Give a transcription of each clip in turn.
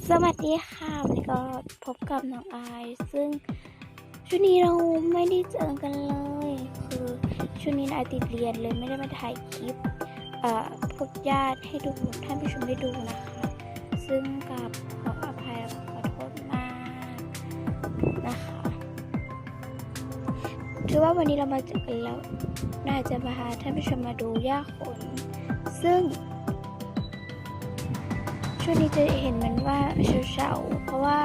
สวัสดีค่ะวันนี้ก็พบกับน้องอาย ซึ่งช่วงนี้เราไม่ได้เจอกันเลย คือช่วงนี้นายติดเรียนเลยไม่ได้มาถ่ายคลิปเอ่อพวกญาติให้ดูท่านผู้ชมได้ดูนะคะ ซึ่งกับขออภัยและขอโทษมากนะคะถือว่าวันนี้เรามาเจอกันแล้วน่าจะมาหาท่านผู้ชมมาดูย่าขนซึ่ง ช่วงนี้จะเห็นมันว่าเฉาๆเพราะว่า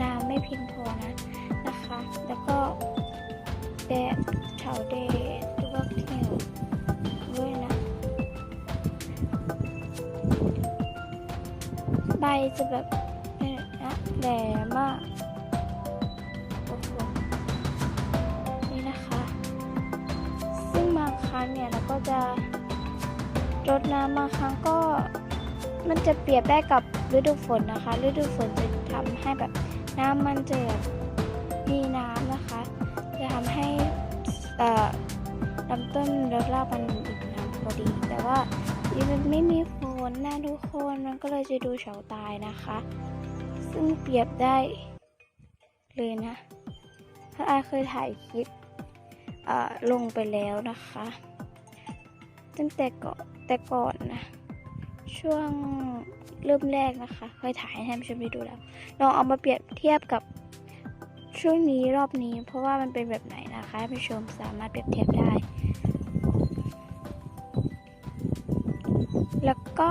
น้ำไม่เพียงพอนะนะคะ แล้วก็แดดเฉาแดดหรือว่าเที่ยวด้วยนะ ใบจะแบบนี่นะแหลมมากโอ้โหนี่นะคะ ซึ่งบางครั้งเนี่ยเราก็จะรดน้ำบางครั้งก็ มันจะเปรียบได้กับฤดูฝนนะคะ ฤดูฝนจะทำให้แบบน้ำมันจะแบบมีน้ำนะคะ จะทำให้ลำต้นแล้วรากมันอิ่มน้ำพอดี แต่ว่าที่มันไม่มีฝนนะทุกคนมันก็เลยจะดูเฉาตายนะคะ ซึ่งเปรียบได้เลยนะเพราะอาเคยถ่ายคลิปลงไปแล้วนะคะ ตั้งแต่ก่อนแต่ก่อนนะ ช่วงเริ่มแรกนะคะเคยถ่ายให้ท่านผู้ชมได้ดูแล้วลองเอามาเปรียบเทียบกับช่วงนี้รอบนี้ เพราะว่ามันเป็นแบบไหนนะคะท่านผู้ชมสามารถเปรียบเทียบได้ แล้วก็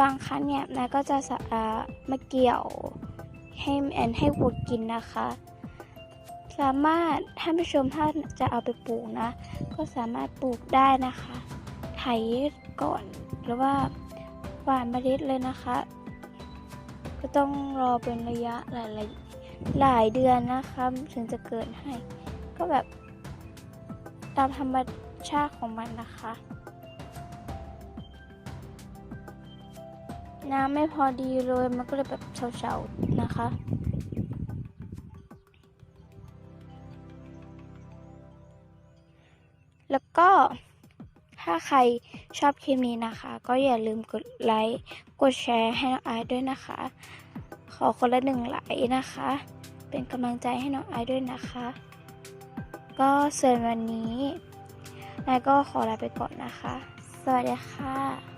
บางครั้งเนี่ยนายก็จะสะอ่ามาเกี่ยวให้แอนให้วัวกินนะคะ สามารถท่านผู้ชมถ้าจะเอาไปปลูกนะ ก็สามารถปลูกได้นะคะ ไถก่อนหรือว่าหว่านเมล็ดเลยนะคะ ก็ต้องรอเป็นระยะหลายหลายเดือนนะคะถึงจะเกิดให้ ก็แบบตามธรรมชาติของมันนะคะ น้ำไม่พอดีเลยมันก็เลยแบบเฉาๆนะคะแล้วก็ ถ้าใครชอบคลิปนี้นะคะ ก็อย่าลืมกดไลค์ กดแชร์ให้น้องไอด้วยนะคะ ขอคนละหนึ่งไลค์นะคะ เป็นกำลังใจให้น้องไอด้วยนะคะ ก็ส่วนวันนี้นายก็ขอลาไปก่อนนะคะ สวัสดีค่ะ